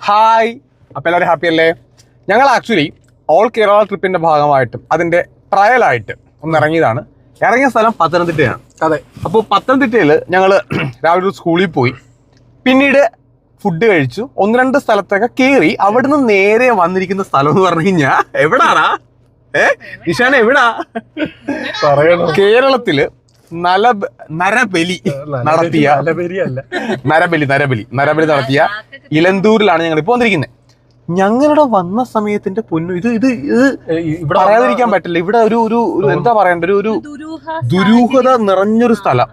Hi അപ്പം എല്ലാവരും happy അല്ലേ? ഞങ്ങൾ ആക്ച്വലി ഓൾ കേരള ട്രിപ്പിന്റെ ഭാഗമായിട്ടും അതിന്റെ ട്രയലായിട്ട് ഒന്ന് ഇറങ്ങിയതാണ്. ഇറങ്ങിയ സ്ഥലം പത്തനംതിട്ടയാണ്. അതെ. അപ്പോൾ പത്തനംതിട്ടയിൽ ഞങ്ങൾ രാവിലെ ഒരു സ്കൂളിൽ പോയി. പിന്നീട് ഫുഡ് കഴിച്ചു. ഒന്ന് രണ്ട് സ്ഥലത്തൊക്കെ കയറി നിന്ന് നേരെ വന്നിരിക്കുന്ന സ്ഥലം എന്ന് പറഞ്ഞു കഴിഞ്ഞാൽ എവിടാടാ? ഏ? നിഷാന എവിടാ? കേരളത്തിൽ നല നരബലി നടത്തിയ നരബലി നരബലി നരബലി നടത്തിയ ഇലന്തൂരിലാണ് ഞങ്ങൾ ഇപ്പോൾ വന്നിരിക്കുന്നത്. ഞങ്ങളുടെ വന്ന സമയത്തിന്റെ പൊന്നു ഇത് ഇത് ഇത് ഇവിടെ പറയാതിരിക്കാൻ പറ്റില്ല. ഇവിടെ ഒരു ഒരു ഒരു എന്താ പറയണ്ട ഒരു ഒരു ദുരൂഹത നിറഞ്ഞൊരു സ്ഥലം.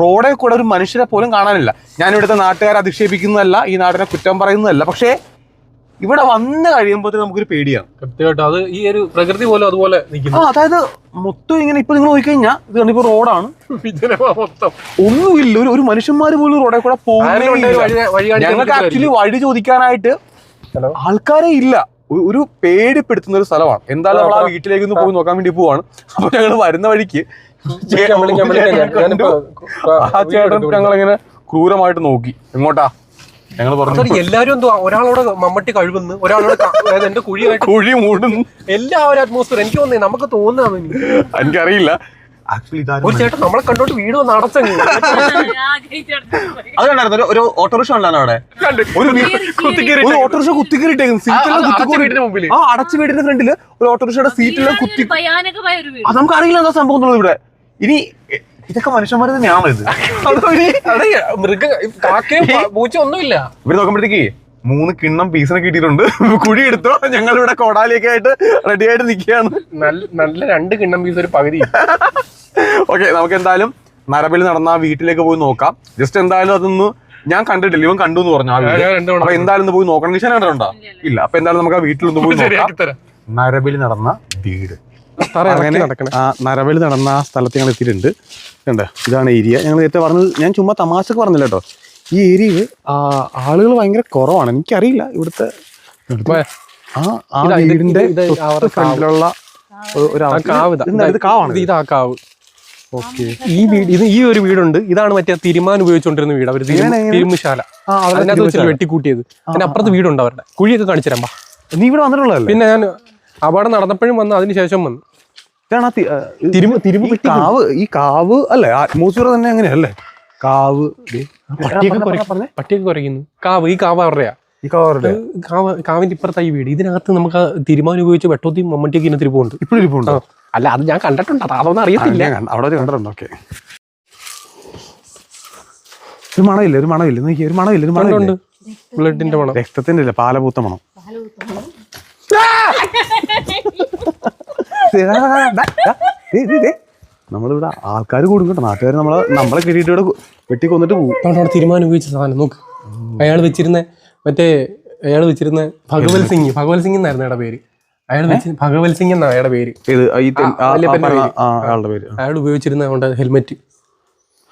റോഡിൽ കൂടെ ഒരു മനുഷ്യരെ പോലും കാണാനില്ല. ഞാൻ ഇവിടുത്തെ നാട്ടുകാരെ അധിക്ഷേപിക്കുന്നതല്ല ഈ നാടിനെ കുറ്റം പറയുന്നതല്ല. പക്ഷേ ഇവിടെ വന്നു കഴിയുമ്പോൾ നമുക്കൊരു പേടിയാണ്. കൃത്യമായിട്ട് അത് ഈ ഒരു പ്രകൃതി പോലും അതുപോലെ ആ അതായത് മൊത്തം ഇങ്ങനെ ഇപ്പൊ നിങ്ങൾ നോക്കിക്കഴിഞ്ഞാൽ ഇത് കണ്ടിപ്പോ റോഡാണ്. മൊത്തം? ഒന്നുമില്ല ഒരു ഒരു മനുഷ്യന്മാര് പോലും റോഡിൽ കൂടെ പോകുന്നില്ല. ഞങ്ങൾക്ക് ആക്ച്വലി വഴി ചോദിക്കാനായിട്ട് ആൾക്കാരെ ഇല്ല. ഒരു പേടിപ്പെടുത്തുന്ന ഒരു സ്ഥലമാണ്. എന്തായാലും നമ്മൾ ആ വീട്ടിലേക്ക് ഒന്ന് പോയി നോക്കാൻ വേണ്ടി പോവാണ്. അപ്പൊ ഞങ്ങൾ വരുന്ന വഴിക്ക് ആ ചേട്ടൻ ഞങ്ങളിങ്ങനെ ക്രൂരമായിട്ട് നോക്കി. എങ്ങോട്ടാ? ഞങ്ങൾ പറഞ്ഞു എല്ലാവരും എല്ലാരും എന്തോ ഒരാളോട് മമ്മട്ടി കഴിവെന്ന് ഒരാളോട് അതായത് എന്റെ കുഴിയായിട്ട് കുഴി മൂടുന്നു. എല്ലാ ഒരു അറ്റ്മോസ്ഫിയർ എനിക്ക് തോന്നുന്നേ നമുക്ക് തോന്നുന്നു എനിക്ക്. എനിക്കറിയില്ല. ആക്ച്വലി ഒരു ചേട്ടൻ നമ്മളെ കണ്ടോട്ട് വീട് വന്ന് അടച്ചങ്ങ്. അത് കണ്ടായിരുന്നു ഒരു- ഓട്ടോറിക്ഷ ഉണ്ടായിരുന്നു അവിടെ. ഒരു ഓട്ടോറിക്ഷ കുത്തിക്കേറിട്ടേക്കും സീറ്റെല്ലാം അടച്ച കുത്തിക്കേറി വീടിന്റെ മുമ്പിൽ. ആ അടച്ച വീടിന്റെ ഫ്രണ്ടിൽ ഒരു ഓട്ടോറിക്ഷയുടെ സീറ്റെല്ലാം കുത്തി ഭയാനകമായ ഒരു വീട്. അത് നമുക്ക് അറിയില്ല എന്താ സംഭവം ഇവിടെ. ഇനി ഇതൊക്കെ മനുഷ്യന്മാർ തന്നെയാണോ ഇത് മൃഗ കാക്കയും പൂച്ച ഒന്നുമില്ല. ഇവർ നോക്കുമ്പോഴത്തേക്ക് മൂന്ന് കിണ്ണം പീസിനെ കിട്ടിയിട്ടുണ്ട്. കുഴി എടുത്തോ? ഞങ്ങൾ ഇവിടെ കോടാലിയൊക്കെ ആയിട്ട് റെഡി ആയിട്ട് നിൽക്കുകയാണ്. നല്ല നല്ല രണ്ട് കിണ്ണം പീസ് ഒരു പകുതി. ഓക്കെ നമുക്ക് എന്തായാലും നരബലി നടന്ന ആ വീട്ടിലേക്ക് പോയി നോക്കാം. ജസ്റ്റ് എന്തായാലും അതൊന്ന് ഞാൻ കണ്ടിട്ടില്ല. ഇവൻ കണ്ടു എന്ന് പറഞ്ഞു ആ വീട് അപ്പൊ എന്തായാലും ഒന്ന് പോയി നോക്കണം. നിശാൻ കണ്ടിട്ടുണ്ടോ? ഇല്ല അപ്പൊ എന്തായാലും നമുക്ക് ആ വീട്ടിലൊന്ന് പോയി നോക്കാം. നരബിൽ നരബലി നടന്ന വീട്. അങ്ങനെ ആ നരവലി നടന്ന ആ സ്ഥലത്ത് ഞങ്ങൾ എത്തിയിട്ടുണ്ട്. കണ്ടോ? ഇതാണ് ഏരിയ. ഞങ്ങൾ നേരത്തെ പറഞ്ഞത് ഞാൻ ചുമ്മാ തമാശക്ക് പറഞ്ഞില്ല കേട്ടോ. ഈ ഏരിയയിൽ ആളുകൾ ഭയങ്കര കുറവാണ്. എനിക്കറിയില്ല ഇവിടുത്തെ ആ ആ വീടിന്റെ. ഫ്രണ്ടിലുള്ള ഒരു- കാവാണ് ഇത്? കാവ്. ഓക്കെ. ഈ വീട് ഇത് ഈ ഒരു വീടുണ്ട്. ഇതാണ് മറ്റേ തിരുമാൻ ഉപയോഗിച്ചുകൊണ്ടിരുന്ന വീട്. അവർ? തിരുമുശാല. അതിനകത്ത് വെച്ചിട്ട് വെട്ടിക്കൂട്ടിയത്. അതിന്റെ അപ്പുറത്ത് വീടുണ്ട് അവരുടെ. കുഴിയൊക്കെ കാണിച്ചു തരാം. നീ ഇവിടെ വന്നിട്ടുള്ളതല്ലേ? പിന്നെ ഞാൻ അപകടം നടന്നപ്പോഴും വന്ന് അതിനുശേഷം വന്നു. ഇതാണ് ആ തി- ആ, ഇത് തിരുമ തിരുമ ഈ കാവ് ഈ കാവ് അല്ലേ അറ്റ്മോസ്ഫിയർ തന്നെ അങ്ങനെയല്ലേ? കാവ് ദേ. പട്ടിയൊക്കെ കുറയ്ക്കുന്നു. കാവ് ഈ കാവ് അവരുടെയാ? ഈ കാവ് കാവിന്റെ ഇപ്പുറത്തായി വീട്. ഇതിനകത്ത് നമുക്ക് തിരുമാനം തിരുമാൻ ഉപയോഗിച്ച് വെട്ടോത്തിയും മമ്മട്ടിയൊക്കെ ഇങ്ങനെ തിരുപ്പുണ്ട്. ഇപ്പോഴും ഇരിപ്പുണ്ടോ അല്ല അത് ഞാൻ കണ്ടിട്ടുണ്ട്. അത് അതൊന്നും അറിയത്തില്ല. ഞാൻ കണ്ട- അവിടെ ഒരു കണ്ടിട്ടുണ്ട്. ഓക്കെ. ഒരു മണമില്ല? ഒരു മണമില്ല? ഒരു മണമില്ല? ഒരു മണമുണ്ട് മണമില്ല? ബ്ലഡിന്റെ മണം. രക്തത്തിന്റെ ഇല്ല പാലപൂത്ത മണം. നമ്മളിവിടെ ആൾക്കാർ കൂടും കേട്ടോ. നാട്ടുകാർ നമ്മളെ നമ്മളെ കിട്ടിയിട്ട് ഇവിടെ വെട്ടി കൊന്നിട്ട് പോകും തീരുമാനം ഉപയോഗിച്ച സാധനം. നോക്ക്. അയാൾ വെച്ചിരുന്ന മറ്റേ അയാൾ വെച്ചിരുന്ന ഭഗവത് സിംഗ്. ഭഗവത് സിംഗ് എന്നായിരുന്നു അയാളുടെ പേര്? അയാൾ വെച്ച് ഭഗവത് സിംഗ് എന്നാണ് അയാളുടെ പേര്. അയാൾ ഉപയോഗിച്ചിരുന്ന അവന്റെ ഹെൽമെറ്റ്.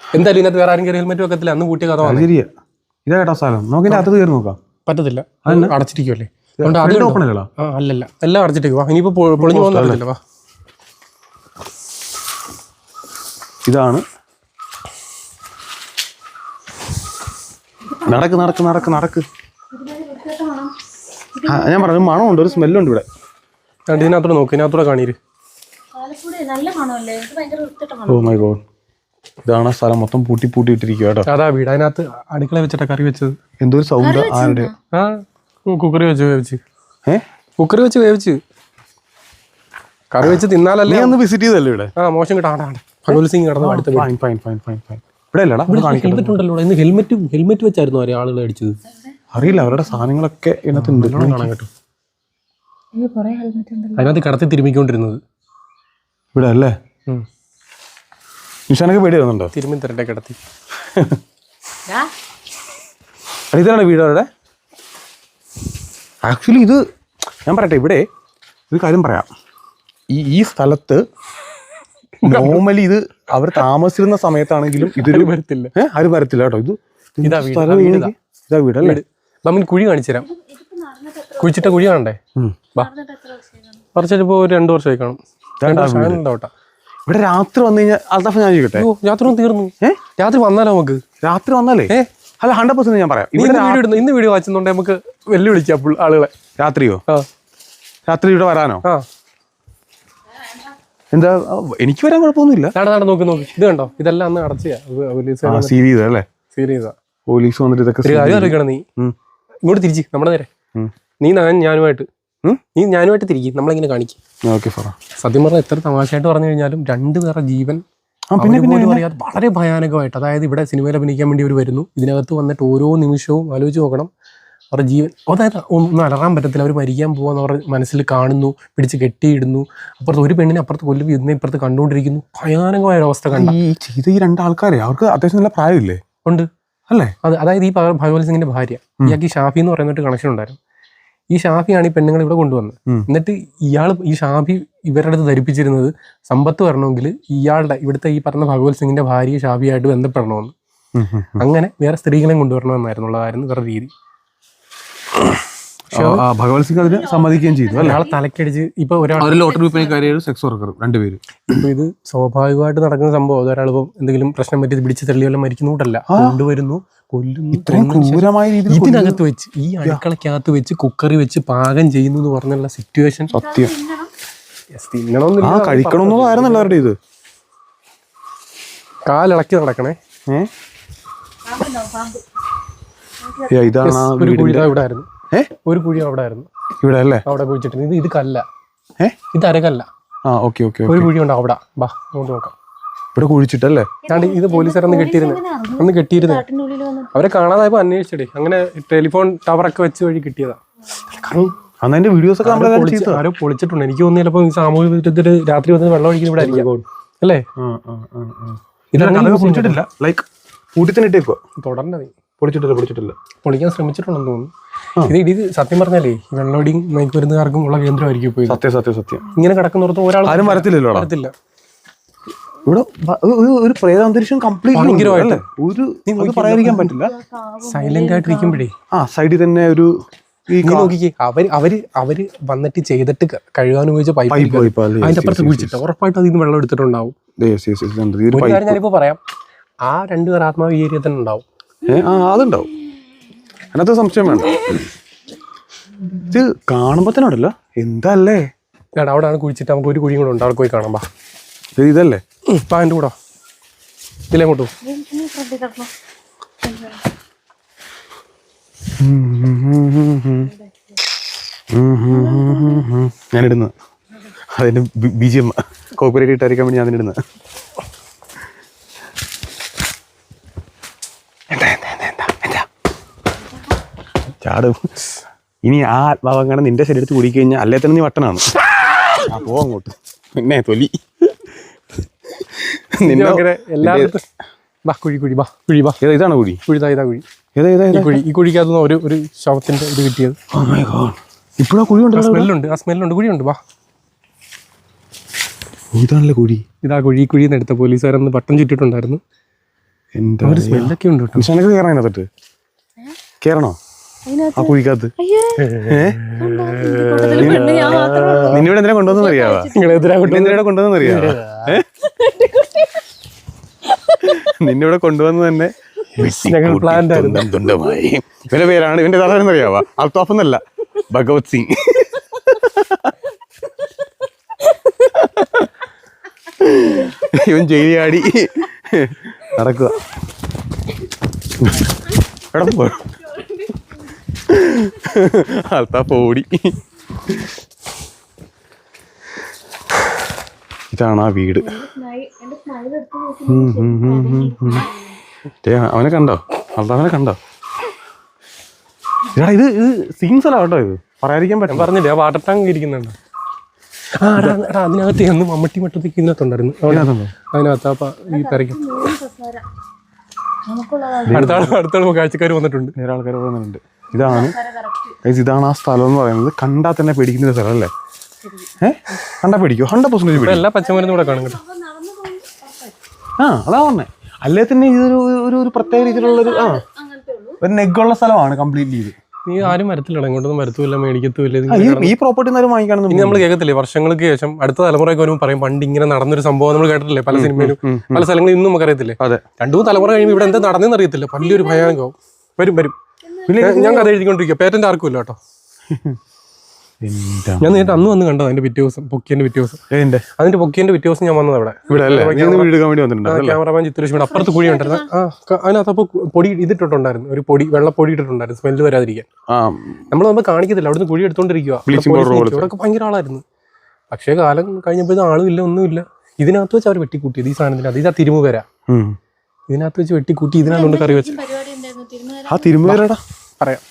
എന്തായാലും ഇതിനകത്ത് വേറെ ആരും കയറി ഹെൽമെറ്റ് വെക്കത്തില്ല. അന്ന് കൂട്ടിയ കഥ ശരിയാ. ഇതാ കേട്ടോ സ്ഥലം. നമുക്ക് അകത്ത് കയറി നോക്കാം. പറ്റത്തില്ല. അടച്ചിരിക്കുമല്ലേ ഓപ്പൺ അല്ലല്ലോ അല്ലല്ല. എല്ലാം അടച്ചിട്ടേക്ക്. വാ ഇനിയിപ്പോ പൊളിഞ്ഞു വാ. ഇതാണ്. നടക്ക് നടക്ക് നടക്ക് നടക്ക്. ആ, ഞാൻ പറഞ്ഞു മണമുണ്ട് ഒരു സ്മെല്ലുണ്ട് ഇവിടെ. രണ്ട് ഇതിനകത്തൂടെ നോക്ക് ഇതിനകത്തൂടെ കാണീര്. ഓ മൈ ഗോഡ് ഇതാണ് ആ സ്ഥലം മൊത്തം പൂട്ടി പൂട്ടി ഇട്ടിരിക്കുക കേട്ടോ. അതാ വീട്. അതിനകത്ത് അടുക്കള വെച്ചിട്ടാ കറി വെച്ചത്. എന്തോ ഒരു സൗണ്ട് ആരുടെ? ആ കുക്കറി വെച്ച് വേവിച്ച്. ഏ? കുക്കറി വെച്ച് വേവിച്ച്. കറി വെച്ച് തിന്നാലല്ലേ നീ ഒന്ന് വിസിറ്റ് ചെയ്തല്ലേ ഇവിടെ? ആ മോശം കിട്ടാ. ആടാ ഭഗവത് സിംഗ് കടന്ന് അടുത്ത വീട് fine fine fine fine fine ഇവിടെ അല്ലടാ ഹെൽമെറ്റ് ഉണ്ടല്ലോ ഇന്ന് ഹെൽമെറ്റ് ഹെൽമെറ്റ് വെച്ചായിരുന്നു അവരെ ആളുകൾ അടിച്ചത്. അറിയില്ല അവരുടെ സാധനങ്ങളൊക്കെ ഇതിനകത്ത് കാണാൻ കേട്ടോ. അതിനകത്ത് കടത്തി തിരുമിക്കൊണ്ടിരുന്നത് ഇവിടെ അല്ലേ? നിഷാനൊക്കെ പേടി വരുന്നുണ്ടോ? തിരുമ്മി തരട്ടെ കിടത്തി. ഇതാണ് വീട് അവരുടെ ആക്ച്വലി ഇത് ഞാൻ പറയട്ടെ ഇവിടെ ഒരു കാര്യം പറയാം. ഈ ഈ സ്ഥലത്ത് നോർമലി ഇത് അവർ താമസിച്ചിരുന്ന സമയത്താണെങ്കിലും ഇതൊരു വരത്തില്ല. ആരും വരത്തില്ല കേട്ടോ. ഇത് ഇത് വീട്, നമ്മൾ കുഴി കാണിച്ചു തരാം കുഴിച്ചിട്ട കുഴി കാണണ്ടേ? ഉം. ഇപ്പൊ പറിച്ചിട്ട് ഇപ്പോൾ ഒരു രണ്ടു വർഷമായി കാണും. ഇവിടെ രാത്രി വന്നു കഴിഞ്ഞാൽ അൽത്താഫ് ഞാൻ ചോദിക്കട്ടെ. രാത്രി തീർന്നു. രാത്രി വന്നാലോ നമുക്ക്? രാത്രി വന്നാലേ? അല്ല ഹൺഡ്രഡ് പെർസെന്റ് ഞാൻ പറയാം. ഇവിടെ ഇന്ന് വീഡിയോ ഇടുന്നു ഇന്ന് വീഡിയോ വായിച്ചെന്നുണ്ടെ നമുക്ക് വെല്ലുവിളിക്കാം ആളുകളെ. രാത്രിയോ? രാത്രി ഇവിടെ വരാനോ? എന്താ എനിക്ക് വരാൻ കുഴപ്പമൊന്നുമില്ല. നോക്കി നോക്കി. ഇത് കണ്ടോ? ഇതെല്ലാം അന്ന് അടച്ചാ സീരീസ് അല്ലേ? പോലീസ് വന്നിട്ട് ഇതൊക്കെ നീ. ഇങ്ങോട്ട് തിരിച്ച് നമ്മുടെ നേരെ. നീ ഞാനുമായിട്ട്. നീ ഞാനുമായിട്ട് തിരിക്കും. നമ്മളിങ്ങനെ കാണിക്കും? ഓക്കെ സത്യം പറഞ്ഞാൽ എത്ര തമാശയായിട്ട് പറഞ്ഞു കഴിഞ്ഞാലും രണ്ടു പേരുടെ ജീവൻ വളരെ ഭയാനകമായിട്ട് അതായത് ഇവിടെ സിനിമയിൽ അഭിനയിക്കാൻ വേണ്ടി അവർ വരുന്നു. ഇതിനകത്ത് വന്നിട്ട് ഓരോ നിമിഷവും ആലോചിച്ച് നോക്കണം. അവരുടെ ജീവൻ അതായത് ഒന്നും അലറാൻ പറ്റത്തില്ല. അവർ മരിക്കാൻ പോകാന്ന് അവർ മനസ്സിൽ കാണുന്നു പിടിച്ച് കെട്ടിയിടുന്നു. അപ്പുറത്ത് ഒരു പെണ്ണിനെ അപ്പുറത്ത് കൊല്ലും ഇന്ന് ഇപ്പുറത്ത് കണ്ടുകൊണ്ടിരിക്കുന്നു. ഭയാനകമായ ഒരു അവസ്ഥ കണ്ടു. ഈ ചെയ്ത ഈ രണ്ടാൾക്കാരെ അവർക്ക് അത്യാവശ്യം നല്ല പ്രായമില്ലേ? ഉണ്ട്. അല്ലേ? അത് അതായത് ഈ ഭഗ- ഭഗവത് സിംഗിന്റെ ഭാര്യ ഇയാൾക്ക് ഷാഫി എന്ന് പറയുന്ന ഒരു കണക്ഷൻ ഉണ്ടായിരുന്നു. ഈ ഷാഫിയാണ് ഈ പെണ്ണുങ്ങൾ ഇവിടെ കൊണ്ടുവന്നത്. എന്നിട്ട് ഇയാൾ ഈ ഷാഫി ഇവരുടെ അടുത്ത് ധരിപ്പിച്ചിരുന്നത് സമ്പത്ത് വരണമെങ്കിൽ ഇയാളുടെ ഇവിടുത്തെ ഈ പറഞ്ഞ ഭഗവത് സിംഗിന്റെ ഭാര്യ ഷാഫിയായിട്ട് ബന്ധപ്പെടണമെന്ന്. അങ്ങനെ വേറെ സ്ത്രീകളെയും കൊണ്ടുവരണമെന്നായിരുന്നുള്ളതായിരുന്നു ഇവരുടെ രീതി. ഭഗവത് സിംഗ് അതിന് സമ്മതിക്കുകയും ചെയ്തു അല്ലേ? ഒരാളെ തലക്കടിച്ച് ഇപ്പൊ ഒരാൾ ലോട്ടറി സെക്സ് വർക്കറും രണ്ടുപേരും ഇപ്പൊ ഇത് സ്വാഭാവികമായിട്ട് നടക്കുന്ന സംഭവം. ഒരാൾ ഇപ്പം എന്തെങ്കിലും പ്രശ്നം പറ്റി പിടിച്ച് തെളിവെല്ലാം മരിക്കുന്നൂട്ടല്ല കൊണ്ടുവരുന്നു. കൊല്ലുന്നു ഇത്രയും കൊന്നതിന് ക്രൂരമായ രീതിയിൽ ഇതിനകത്ത് വെച്ച് ഈ അടുക്കളക്കകത്ത് വെച്ച് കുക്കറി വെച്ച് പാകം ചെയ്യുന്നു എന്ന് പറഞ്ഞുള്ള സിറ്റുവേഷൻ സത്യം. തിന്നണമെന്നില്ല. ആ കഴിക്കണമെന്നുള്ളതായിരുന്നു എല്ലാവരുടെ ഇത്? കാലിളക്കി നടക്കണേ. ഇതാണ് ഒരു കുഴി ഇവിടെ ആയിരുന്നു ഏ? ഒരു കുഴി അവിടെ ആയിരുന്നു ഇവിടെ അല്ലേ? അവിടെ കുഴിച്ചിട്ടുണ്ട് ഇത് ഇത് കല്ല. ഏ? ഇത് അരകല്ല. ആ ഓക്കെ ഓക്കെ ഒരു കുഴി ഉണ്ട് അവിടെ. ബാ അങ്ങോട്ട് നോക്കാം. ഇവിടെ കുഴിച്ചിട്ടല്ലേ? ഞാൻ ഇത് പോലീസുകാരന്ന് കെട്ടിയിരുന്നു അന്ന് വന്ന് അവരെ കാണാതായപ്പോ അന്വേഷിച്ചിടേ. അങ്ങനെ ടെലിഫോൺ ടവർ ഒക്കെ വെച്ച് വഴി കിട്ടിയതാ. അന്ന് അതിന്റെ വീഡിയോസ് ഒക്കെ പൊളിച്ച്- ആരോ പൊളിച്ചിട്ടുണ്ട്. എനിക്ക് തോന്നുന്നു ചിലപ്പോ ഈ സാമൂഹ്യ വിരുദ്ധത്തിൽ രാത്രി വന്ന് വെള്ളം ഒഴിക്കുന്ന ഇവിടെ ആയിരിക്കും. അല്ലേ? പൊളിച്ചിട്ടില്ല. ലൈക്ക് കൂട്ടി തന്നെ ഇട്ടേക്കോ തുടരണ്ട നീ പൊളിച്ചിട്ടില്ല പൊളിച്ചിട്ടില്ല. പൊളിക്കാൻ ശ്രമിച്ചിട്ടുണ്ടെന്ന് തോന്നുന്നു. ഇത് ഇത് സത്യം പറഞ്ഞാലേ വെള്ളം വെള്ളോടിയും മയക്കുമരുന്നുകാർക്കും ഉള്ള കേന്ദ്രമായിരിക്കും സത്യം സത്യം സത്യം. ഇങ്ങനെ കിടക്കുന്നിടത്ത് ഒരാൾ ആരും വരത്തില്ലല്ലോ വരത്തില്ല. ഇവിടെ ഒരു- ഒരു- ഒരു പ്രേതാന്തരീക്ഷം കംപ്ലീറ്റ്. ഒരു അത് പറയാതിരിക്കാൻ പറ്റില്ല. സൈലന്റ് ആയിട്ടിരിക്കുമ്പോഴേ ആ സൈഡിൽ തന്നെ ഒരു ഈ നോക്കിക്കേ അവർ അവർ അവർ വന്നിട്ട് ചെയ്തിട്ട് കഴുകാൻ ഉപയോഗിച്ച പൈപ്പ് അതിന്റെ അപ്പുറത്ത് കുഴിച്ചിട്ട് ഉറപ്പായിട്ട് അതിൽ നിന്ന് വെള്ളം എടുത്തിട്ടുണ്ടാവും. ഒരു കാര്യം ഞാനിപ്പോ പറയാം. ആ രണ്ടുപേർ ആത്മാവ് ഈ ഏരിയ തന്നെ ഉണ്ടാവും. ആ അതുണ്ടാവും. അതിനകത്ത് സംശയം വേണ്ട. ഇത് കാണുമ്പോ തന്നെ ഉണ്ടല്ലോ. എന്താ അവിടെ അവിടെയാണ് കുഴിച്ചിട്ട് നമുക്ക് ഒരു കുഴിയും കൂടെ ഉണ്ട്. അവിടെ പോയി കാണാം ബാ ഇത് ഇതല്ലേ? ഉം, കൂടാ എന്റെ കൂടെ ഇതിലെങ്ങോട്ട് പോകും നീ- നീ ശ്രദ്ധിക്കണം ഞാൻ ഇടുന്നത് അതിന്റെ ബി ജി എം കോപ്പറേറ്റ് ഇട്ടായിരിക്കാൻ വേണ്ടി ഞാൻ അതിനിടുന്നത് ചാടും. ഇനി ആ ആത്മാവങ്ങനെ നിന്റെ ശരീരത്തിൽ കുടിക്കഴിഞ്ഞാൽ അല്ലേ തന്നെ നീ വട്ടനാണ്. ആ പോ അങ്ങോട്ട്. പിന്നെ തൊലി. അങ്ങനെ എല്ലായിടത്തും ബാ കുഴി കുഴി ബാ കുഴി ബാ ഇതാണ് കുഴി? കുഴി ഇതാ കുഴി. ഈ കുഴി ഈ കുഴിക്കകത്ത് ഒരു ഒരു ശവത്തിന്റെ ഇത് കിട്ടിയത്. ഓ മൈ ഗോഡ് ഇപ്പോഴാ കുഴി ഉണ്ടല്ലോ സ്മെല്ലുണ്ട് ആ സ്മെല്ലുണ്ട്. കുഴിയുണ്ട് ബാ ഇതാണല്ലേ കുഴി? ഇതാ കുഴി കുഴിയിൽ നിന്ന് എടുത്ത പോലീസുകാരന്ന് പട്ടം ചുറ്റിട്ടുണ്ടായിരുന്നു. എന്താ ഒരു സ്മെല്ലൊക്കെ ഉണ്ട് കേട്ടോ. നിനക്ക് കയറണം അതിനകത്തോട്ട്? കയറണോ? ആ കുഴിക്കകത്ത്. നിന്നിവിടെ എന്തിനാ കൊണ്ടുവന്നു അറിയാവാ നിങ്ങളെതിരാ നിന്നിവിടെ കൊണ്ടുവന്നു അറിയാവാ നിന്നിവിടെ കൊണ്ടുവന്ന് തന്നെ ഞങ്ങൾ തുണ്ടമായി. ഇവന്റെ പേരാണ് ഇവന്റെ തലവെന്ന് അറിയാവാ അൽത്താഫ് ഭഗവത് സിംഗ്. ഇവൻ ജയിലാടി നടക്കുക. എടാ അൽത്താഫ് ഓടി. ഇതാണ് ആ വീട്. അവനെ കണ്ടോ? അൽത്താഫിനെ കണ്ടോ? എടാ ഇത് ഇത് സീൻസ് അല്ല കേട്ടോ ഇത്. പറയാതിരിക്കാൻ പറ്റും പറ്റില്ല പറഞ്ഞില്ലേ ആ വാട്ടർ ടാങ്ക് ഇരിക്കുന്നുണ്ട്. ആ എടാ, എടാ അതിനകത്ത് അന്ന് മമ്മട്ടി മട്ടത്തേക്ക് ഇതിനകത്തുണ്ടായിരുന്നു. അതിനകത്ത് അപ്പൊ ഈ തിരക്കും മൂന്ന് കസേര അടുത്ത ആൾ അടുത്ത ആൾ കാഴ്ചക്കാർ വന്നിട്ടുണ്ട്. വേറെ ആൾക്കാർ വന്നിട്ടുണ്ട്. ഇതാണ് ഇതാണ് ആ സ്ഥലം എന്ന് പറയുന്നത് കണ്ടാൽ തന്നെ പേടിക്കുന്ന സ്ഥലം അല്ലേ? ഏഹ് കണ്ടാ പിടിക്കും ഹൺഡ്രഡ് പെർസെന്റേജ് പിടിക്കും എല്ലാ പച്ചമരുന്നും കൂടെ കാണും കേട്ടോ. നടന്നു ആ അതാ പറഞ്ഞേ. അല്ലേ തന്നെ ഇതൊരു ഒരു ഒരു പ്രത്യേക രീതിയിലുള്ള ഒരു ആ. അങ്ങനത്തെ ഉള്ളൂ. ഒരു നെഗുള്ള സ്ഥലമാണ് കംപ്ലീറ്റ്ലി ഇത്. നീ ആരും വരത്തില്ലടാ ഇങ്ങോട്ടൊന്നും വരത്തുമില്ല മേടിക്കത്തുമില്ല ഇത് ഈ പ്രോപ്പർട്ടി ആരും ഇനി വാങ്ങിക്കാണെന്ന് നമ്മൾ കേൾക്കത്തില്ലേ വർഷങ്ങൾക്ക് ശേഷം അടുത്ത തലമുറയൊക്കെ വരുമ്പോൾ പറയും പണ്ട് ഇങ്ങനെ നടന്നൊരു സംഭവം നമ്മൾ കേട്ടിട്ടില്ലേ പല സിനിമയിലും പല സ്ഥലങ്ങളിൽ ഇന്നും നമുക്ക് അറിയത്തില്ലേ അതെ. രണ്ടു മൂന്ന് തലമുറ കഴിയുമ്പോൾ ഇവിടെ എന്താ നടന്നെന്ന് അറിയത്തില്ല. വലിയൊരു ഭയാനകവും. വരും വരും. പിന്നെ ഞാൻ- കഥ എഴുതിക്കൊണ്ടിരിക്കുക പേറ്റന്റ് ആർക്കും ഇല്ല കേട്ടോ. ഞാൻ നേരിട്ട് അന്ന് വന്ന് കണ്ടോ അതിന്റെ പിറ്റേ ദിവസം പൊക്കിയന്റെ പിറ്റേ ദിവസം അതിന്റെ പൊക്കിയന്റെ പിറ്റേ ദിവസം ഞാൻ വന്നത് അവിടെ ക്യാമറമാൻ ചിത്രേഷ് ഇവിടെ അപ്പുറത്ത് കുഴി ഉണ്ടായിരുന്നു അതിനകത്തപ്പോ പൊടി ഇതിട്ടിട്ടുണ്ടായിരുന്നു. ഒരു പൊടി വെള്ളപ്പൊടി ഇട്ടിട്ടുണ്ടായിരുന്നു. സ്മെല്ല് വരാതിരിക്കാൻ. ആ. നമ്മൾ നമ്മൾ കാണിക്കത്തില്ല. അവിടുന്ന് കുഴി എടുത്തോണ്ടിരിക്കുക ഭയങ്കര ആളായിരുന്നു. പക്ഷേ കാലം കഴിഞ്ഞപ്പോൾ ആളും ഇല്ല ഒന്നുമില്ല. ഇതിനകത്ത് വെച്ച് അവർ വെട്ടിക്കൂട്ടിയത് ഈ സാധനത്തിനകത്ത് ഇതാ തിരുമു വരാ ഉം. ഇതിനകത്ത് വെച്ച് വെട്ടിക്കൂട്ടി ഇതിനകത്ത് കറി വെച്ച് പരിപാടി ഉണ്ടായിരുന്നു? തിരുമല ആ തിരുമേരടാ പറയാം.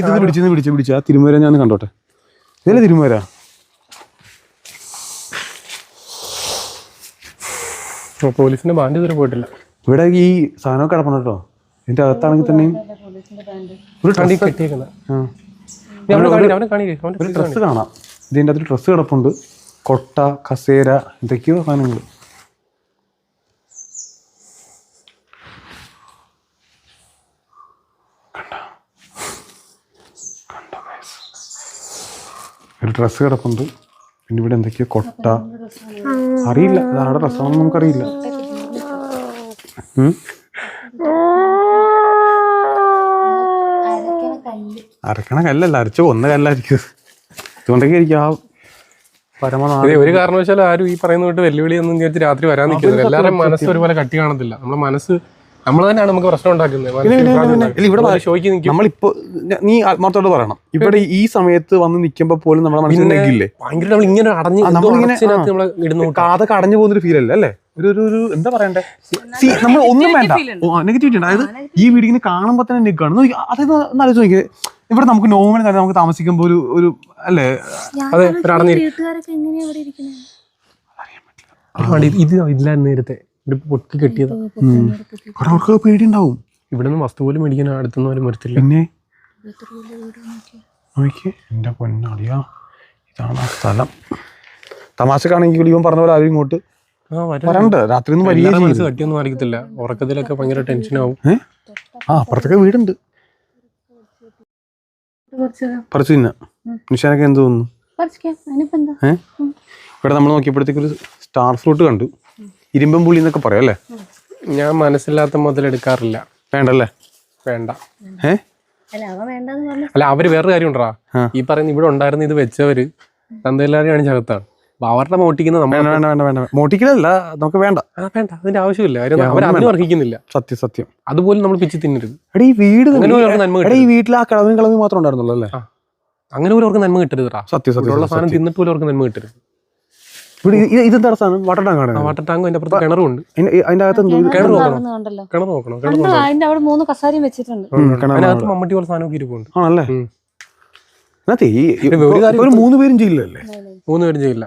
ഇത് പിടിച്ച് പിടിച്ച് പിടിച്ച്. ആ തിരുമേര ഞാൻ കണ്ടോട്ടെ. ഇതല്ലേ തിരുമൂര? പോലീസിന്റെ ബാൻഡ് ഇതുവരെ പോയിട്ടില്ല. ഇവിടെ ഈ സാധനം കിടപ്പണം കേട്ടോ. ഇതിന്റെ അകത്താണെങ്കിൽ തന്നെയും ഡ്രസ്സ് ഒരു ഡ്രസ്സ് കാണാം. ഇതിന്റെ അകത്ത് ഡ്രസ്സ് കിടപ്പുണ്ട്. കൊട്ട കസേര എന്തൊക്കെയോ സാധനങ്ങൾ ഒരു ഡ്രസ്സ് കിടപ്പുണ്ട്. പിന്നെ ഇവിടെ എന്തൊക്കെയോ? കൊട്ട. അറിയില്ല. ആടെ ഡ്രസ്സാണെന്ന് നമുക്കറിയില്ല. അരക്കണ കല്ല്. അരക്കണ കല്ലല്ല അരച്ച് കൊന്ന കല്ലായിരിക്കും. ഇതുകൊണ്ടൊക്കെ ആയിരിക്കും ആ പരമനാഥ അതെ ഒരു കാരണവശാലും ആരും ഈ പറയുന്ന വെല്ലുവിളി ഒന്നും വിചാരിച്ച് രാത്രി വരാൻ നിൽക്കുന്നില്ല. എല്ലാവരുടെയും മനസ്സ് ഒരുപോലെ കട്ടി കാണത്തില്ല. നമ്മളെ മനസ്സ് നമ്മൾ തന്നെയാണ് നമുക്ക് പ്രശ്നം ഉണ്ടാക്കുന്നത്. നമ്മളിപ്പോ നീ ആത്മാർത്ഥോട് പറയണം. ഇവിടെ ഈ സമയത്ത് വന്ന് നിൽക്കുമ്പോ പോലും നമ്മുടെ മനസ്സിൽ നെഗില്ലേ ഭയങ്കര നമ്മൾ ഇങ്ങനെ അടഞ്ഞ് നമ്മളിങ്ങനെ, നമ്മളെ കാതൊക്കെ അടഞ്ഞു പോകുന്നൊരു ഫീൽ അല്ലേ? അല്ലേ? ഒരു എന്താ പറയണ്ടേ? സി നമ്മൾ ഒന്നും വേണ്ട. നെഗറ്റിവിറ്റി ഉണ്ട്. അതായത് ഈ വീടിങ്ങനെ കാണുമ്പോൾ തന്നെ നിൽക്കുകയാണ് അതായത് ഒന്ന് ആലോചിച്ച് നോക്കിയത് ഇവിടെ നമുക്ക് നോർമൽ തന്നെ നമുക്ക് താമസിക്കുമ്പോൾ ഒരു ഒരു അല്ലേ? അതെ ഇത് ഇല്ലായിരുന്നു നേരത്തെ. പൊട്ടി കെട്ടിയത്. അവർക്ക് പേടിയുണ്ടാവും. ഇവിടെ നിന്ന് വസ്തു പോലും മേടിക്കാൻ അടുത്തുനിന്ന് വരത്തില്ല. പിന്നെ? നോക്കി എന്റെ പൊന്നളിയാ. ഇതാണ് ആ സ്ഥലം. തമാശക്കാണെങ്കിൽ ഇവൻ പറഞ്ഞ പോലെ ആരും ഇങ്ങോട്ട് വരണ്ട. രാത്രി ഒന്നും വലിയ മനസ്സ് കട്ടിയൊന്നും അറിയത്തില്ല ഉറക്കത്തിലൊക്കെ ഭയങ്കര ടെൻഷനാവും ആവും. ആ അപ്പുറത്തൊക്കെ വീടുണ്ട്. പറിച്ചു തിന്ന. നിഷാനൊക്കെ എന്ത് തോന്നുന്നു? ഇവിടെ നമ്മൾ നോക്കിയപ്പോഴത്തേക്ക് ഒരു സ്റ്റാർ ഫ്രൂട്ട് കണ്ടു. ഇരുമ്പം പുളി എന്നൊക്കെ പറയാം അല്ലേ? ഞാൻ മനസ്സില്ലാത്ത മുതലെടുക്കാറില്ല വേണ്ടല്ലേ? വേണ്ട. ഏ? അല്ല അവർ വേറൊരു കാര്യം ഉണ്ടാ ഈ പറയുന്ന ഇവിടെ ഉണ്ടായിരുന്ന ഇത് വെച്ചവര് തന്തയില്ലാതെ ചകത്താണ് അവരുടെ മോട്ടിക്കുന്നില്ല നമ്മൾ വേണ്ട വേണ്ട വേണ്ട മോട്ടിക്കലല്ല നമുക്ക് വേണ്ട. ആ വേണ്ട. അതിന്റെ ആവശ്യമില്ല. അർഹിക്കുന്നില്ല സത്യം സത്യം. അതുപോലെ നമ്മൾ പിച്ച് തിന്നരുത്. എടാ ഈ വീട് എടാ ഈ വീട്ടിൽ ആ കിളവിന് കിളവി മാത്രം ഉണ്ടായിരുന്നുള്ളൂ അല്ലേ? അങ്ങനെ ഒരു അവർക്ക് നന്മ കിട്ടരുത്. സത്യം സത്യം. സാധനം തിന്നിട്ട് പോലും അവർക്ക് നന്മ കിട്ടരുത്. ഇവിടെ ഇത് സാധനം? വാട്ടർ ടാങ്ക് ആണ്? വാട്ടർ ടാങ്കും അതിന്റെ അപ്പുറത്ത് കിണറും ഉണ്ട്. അതിന്റെ അകത്ത് എന്തോ കിണർ നോക്കണം കിണർ നോക്കണം അതിന്റെ അവിടെ മൂന്ന് കസാരയും വെച്ചിട്ടുണ്ട്. അതിനകത്ത് മമ്മട്ടി പോലെ സാധനമൊക്കെ ഇരിപ്പുണ്ട്. ആണല്ലേ? ഉം. അതിനകത്ത് ഈ ഈ- ഒരു ഒരു മൂന്ന് പേരും ചെയ്യില്ലല്ലേ മൂന്ന് പേരും ചെയ്യില്ല.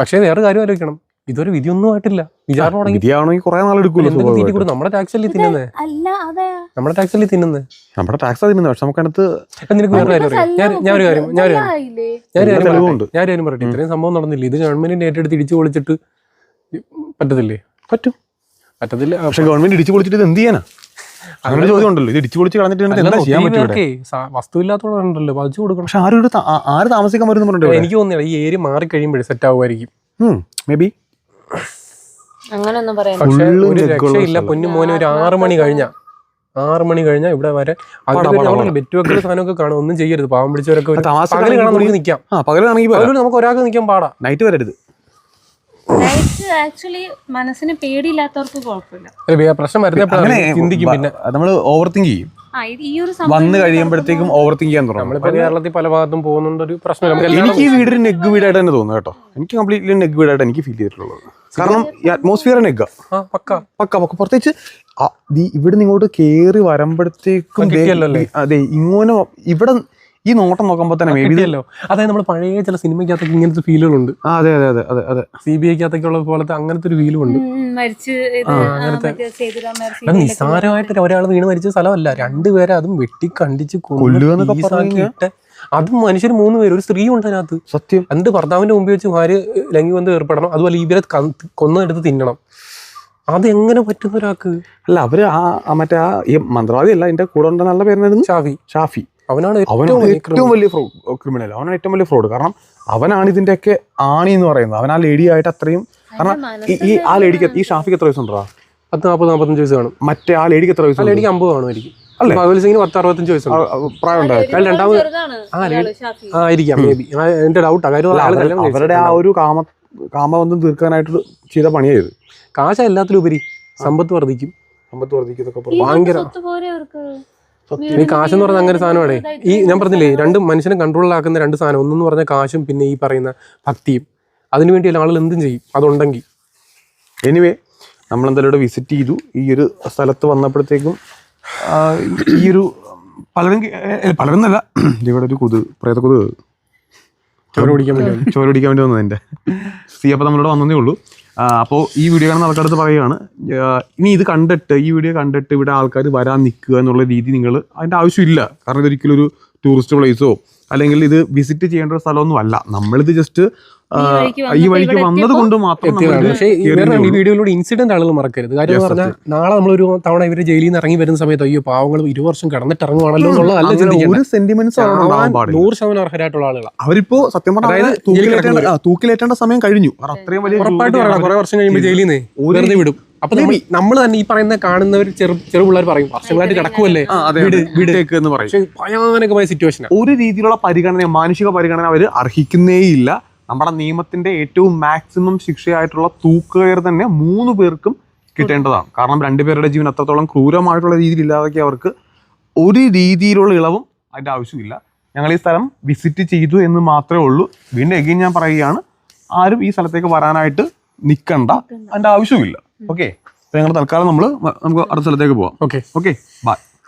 പക്ഷേ വേറെ കാര്യം ആലോചിക്കണം. ഇതൊരു വിധിയൊന്നും ആയിട്ടില്ല. വിചാരണ തുടങ്ങി. കുറെ നാളെ നമ്മുടെ ടാക്സ് അല്ലേ തിന്നുന്നത് നമ്മുടെ ടാക്സ് അല്ലേ തിന്നുന്നത് നമ്മുടെ ടാക്സ് തിന്നുന്നത് പക്ഷെ നമുക്കതിനകത്ത് അപ്പൊ നിനക്ക് വേറെ കാര്യം ഞാൻ ഞാൻ ഒരു കാര്യം ഞാൻ ആയില്ലേ ഞാൻ. ഞാൻ കാര്യം പറയട്ടെ. ഇത്രയും സംഭവം നടന്നില്ല? ഇത് ഗവൺമെന്റിന്റെ ഏറ്റെടുത്ത് ഇടിച്ചു പൊളിച്ചിട്ട് പറ്റത്തില്ലേ? പറ്റും. പറ്റത്തില്ല. പക്ഷെ ഗവൺമെന്റ് ഇടിച്ചു പൊളിച്ചിട്ട് ഇത് എന്ത് ചെയ്യാനാ? അങ്ങനെ ചോദ്യം ഉണ്ടല്ലോ. ഇത് ഇടിച്ചു പൊളിച്ച് കളഞ്ഞിട്ട് ഇതിനകത്ത് എന്താ ചെയ്യാൻ ഒത്തിരി പറ്റും ഇവിടെ പേർക്കേ സാ- വസ്തു ഇല്ലാത്തവരുണ്ടല്ലോ വച്ചു കൊടുക്കണം. പക്ഷെ ആരും ആര് താമസിക്കാൻ വരുന്നു എനിക്ക് തോന്നിയില്ല ഈ ഏരി മാറി കഴിയുമ്പോഴേ സെറ്റ് ആവുമായിരിക്കും. മേ ബി അങ്ങനൊന്നും പക്ഷെ ഒരു രക്ഷയില്ല. പൊന്നു മോനെ ഒരു ആറ് മണി കഴിഞ്ഞ. ആറ് മണി കഴിഞ്ഞാൽ ഇവിടെ വരെ. പാടാ, പാടാ. ബെറ്റ് വെക്കൽ സാധനമൊക്കെ കാണും. ഒന്നും ചെയ്യരുത്. പാവം പിടിച്ചവരൊക്കെ ഒരു- താമസം പകൽ കാണാൻ നമുക്ക് നിൽക്കാം പകലാണെങ്കിൽ നമുക്ക് ഒരാൾക്ക് നിൽക്കാൻ പാടാ. നൈറ്റ് വരരുത്. ആക്ച്വലി മനസ്സിന് പേടിയില്ലാത്തവർക്ക് കുഴപ്പമില്ല. അല്ല, വേ- പ്രശ്നം വരുന്നപ്പോഴാണ്. ചിന്തിക്കും പിന്നെ. നമ്മൾ ഓവർ തിങ്ക് ചെയ്യും. ആ ഇത് ഈ ഒരു സംഭവം വന്ന് കഴിയുമ്പോഴത്തേക്കും ഓവർ തിങ്ക് ചെയ്യാൻ തുടങ്ങും. നമ്മളിപ്പോ കേരളത്തിൽ പല ഭാഗത്തും പോകുന്നുണ്ട് ഒരു പ്രശ്നം എനിക്ക് ഈ വീടൊരു നെഗ് വീടായിട്ട് തന്നെ തോന്നുന്നു കേട്ടോ. എനിക്ക് കംപ്ലീറ്റ്ലി നെഗ് വീടായിട്ട് എനിക്ക് ഫീൽ ചെയ്തിട്ടുള്ളത്. കാരണം ഈ അറ്റ്മോസ്ഫിയർ നെഗ് പക്ക. പക്ക പക്ക. പ്രത്യേകിച്ച് ഇവിടെ ഇങ്ങോട്ട് കേറി വരുമ്പോഴത്തേക്കും അതെ ഇങ്ങനെ ഇവിടെ ഈ നോട്ടം നോക്കുമ്പോൾ തന്നെ മേ ബി അതായത് നമ്മൾ പഴയ ചില സിനിമയ്ക്കകത്തൊക്കെ ഇങ്ങനത്തെ ഫീലുകളുണ്ട്. ആ അതെ അതെ അതെ അതെ അതെ. സി ബി ഐക്കകത്തൊക്കെ ഉള്ള പോലത്തെ അങ്ങനത്തെ ഒരു ഫീലും ഉണ്ട് അത് നിസ്സാരമായിട്ട് ഒരാൾ വീണ് മരിച്ച സ്ഥലമല്ല. രണ്ടുപേരെ അതും വെട്ടി കണ്ടിച്ച് കൊല്ലുക അതും മനുഷ്യർ മൂന്ന് പേര് ഒരു സ്ത്രീ ഉണ്ട് അതിനകത്ത്. സത്യം. എന്നിട്ട് ഭർത്താവിന്റെ മുമ്പിൽ വെച്ച് ഭാര്യ ലംഘിബന്ധം ഏർപ്പെടണം അതുപോലെ ഇവരെ കന്ന് കൊന്നെടുത്ത് തിന്നണം. അതെങ്ങനെ പറ്റുന്ന ഒരാൾക്ക്? അല്ല അവർ ആ മറ്റേ ആ ഈ മന്ത്രവാദി അല്ല എന്റെ കൂടെ ഉണ്ടെന്നുള്ള നല്ല പേരായിരുന്നു ഷാഫി. ഷാഫി. അവനാണ് അവനാണ് ഏറ്റവും വലിയ ഫ്രോഡ് ക്രിമിനൽ അവനാണ് ഏറ്റവും വലിയ ഫ്രോഡ് കാരണം അവനാണ് ഇതിന്റെയൊക്കെ ആണി എന്ന് പറയുന്നത്. അവൻ ആ ലേഡി ആയിട്ട് അത്രയും കാരണം ഈ- ആ ലേഡിക്ക് ഈ ഷാഫിക്ക് എത്ര വയസ്സുണ്ട് പത്ത് നാൽപ്പത് നാൽപ്പത്തഞ്ച് വയസ്സ് കാണും. മറ്റേ ആ ലേഡിക്ക് എത്ര വയസ്സ് ലേഡിക്ക് അമ്പത് കാണുമായിരിക്കും അല്ല? ഭഗവത് സിംഗിന് പത്ത് അറുപത്തഞ്ച് വയസ്സ് പ്രായം ഉണ്ടായിരുന്നു രണ്ടാമത് ആ, ആയിരിക്കാം മേ ബി എന്റെ ഡൗട്ടാണ് കാര്യം അവരുടെ ആ ഒരു കാമ കാമബന്ധം തീർക്കാനായിട്ട് ചെയ്ത പണിയായത് കാശ എല്ലാത്തിലും ഉപരി സമ്പത്ത് വർദ്ധിക്കും. സമ്പത്ത് വർദ്ധിക്കുന്നൊക്കെ ഭയങ്കര- ഈ കാശ് എന്ന് പറഞ്ഞ അങ്ങനെ സാധനമാണ് ഈ ഞാൻ പറഞ്ഞില്ലേ രണ്ട് മനുഷ്യനെ കൺട്രോളിലാക്കുന്ന രണ്ട് സാധനം. ഒന്നെന്ന് പറഞ്ഞ കാശും പിന്നെ ഈ പറയുന്ന ഭക്തിയും. അതിനു വേണ്ടി ആളുകൾ എന്തും ചെയ്യും? അതുണ്ടെങ്കിൽ. എനിവേ നമ്മൾ എന്തായാലും ഇവിടെ വിസിറ്റ് ചെയ്തു. ഈ ഒരു സ്ഥലത്ത് വന്നപ്പോഴത്തേക്കും ഈ ഒരു പലരും പലരും എന്നല്ല ഇവിടെ ഒരു കൊതു പ്രേത കൊതു. ചോര പിടിക്കാൻ വേണ്ടി ചോര പിടിക്കാൻ വേണ്ടി വന്നതിന്റെ സി അപ്പോൾ നമ്മളിവിടെ വന്നതേ ഉള്ളൂ. അപ്പോൾ ഈ വീഡിയോ കാണുന്ന ആൾക്കാരടുത്ത് പറയുകയാണ് ഇനി ഇത് കണ്ടിട്ട് ഈ വീഡിയോ കണ്ടിട്ട് ഇവിടെ ആൾക്കാർ വരാൻ നിൽക്കുക എന്നുള്ള രീതി നിങ്ങൾ അതിന്റെ ആവശ്യമില്ല. കാരണം ഇതൊരിക്കലും ഒരു ടൂറിസ്റ്റ് പ്ലേസോ അല്ലെങ്കിൽ ഇത് വിസിറ്റ് ചെയ്യേണ്ട ഒരു സ്ഥലമൊന്നും അല്ല. നമ്മളിത് ജസ്റ്റ് ഈ വഴിക്ക് വന്നത് കൊണ്ട് മാത്രം പക്ഷേ ഈ. വീഡിയോയിലൂടെ ഇൻസിഡന്റ് ആളുകൾ മറക്കരുത്. കാര്യം എന്ന് പറഞ്ഞാൽ നാളെ നമ്മളൊരു തവണ ഇവർ ജയിലിൽ നിന്ന് ഇറങ്ങി വരുന്ന സമയത്ത് അയ്യോ പാവങ്ങൾ ഇരു വർഷം കിടന്നിട്ട് ഇറങ്ങുവാണല്ലോ എന്നുള്ളതല്ല ചിന്തിക്കുന്നത് നൂറ് ശതമാനം അർഹരായിട്ടുള്ള ആളുകളാണ് അവരിപ്പോ സത്യം പറഞ്ഞാൽ തൂക്കിലേറ്റേണ്ട സമയം കഴിഞ്ഞു. അത്രയും വലിയ ഉറപ്പായിട്ട് കുറെ വർഷം കഴിയുമ്പോൾ ജയിലിൽ നിന്ന് വെറുതെ വിടും. അപ്പൊ നമ്മൾ നമ്മൾ തന്നെ ഈ പറയുന്ന കാണുന്നവർ ചെറു ചെറു പിള്ളേർ പറയും വർഷങ്ങളായിട്ട് കിടക്കുമല്ലേ ആ, അതെ, വീട് അതെ. വീട്. വിട്ടേക്ക് എന്ന് പറയും. ഭയാനകമായ സിറ്റുവേഷൻ ഒരു രീതിയിലുള്ള പരിഗണന മാനുഷിക പരിഗണന അവർ അർഹിക്കുന്നേയില്ല. നമ്മുടെ നിയമത്തിന്റെ ഏറ്റവും മാക്സിമം ശിക്ഷയായിട്ടുള്ള തൂക്കുകയർ തന്നെ മൂന്ന് പേർക്കും കിട്ടേണ്ടതാണ്. കാരണം രണ്ടുപേരുടെ ജീവൻ അത്രത്തോളം ക്രൂരമായിട്ടുള്ള രീതിയിൽ ഇല്ലാതൊക്കെ അവർക്ക് ഒരു രീതിയിലുള്ള ഇളവും അതിന്റെ ആവശ്യമില്ല ഞങ്ങൾ ഈ സ്ഥലം വിസിറ്റ് ചെയ്തു എന്ന് മാത്രമേ ഉള്ളൂ. വീണ്ടും എഗെയിൻ ഞാൻ പറയുകയാണ് ആരും ഈ സ്ഥലത്തേക്ക് വരാനായിട്ട് നിൽക്കണ്ട അതിന്റെ ആവശ്യമില്ല ഓക്കെ ഞങ്ങൾ തൽക്കാലം നമ്മൾ നമുക്ക് അടുത്ത സ്ഥലത്തേക്ക് പോവാം. Okay okay bye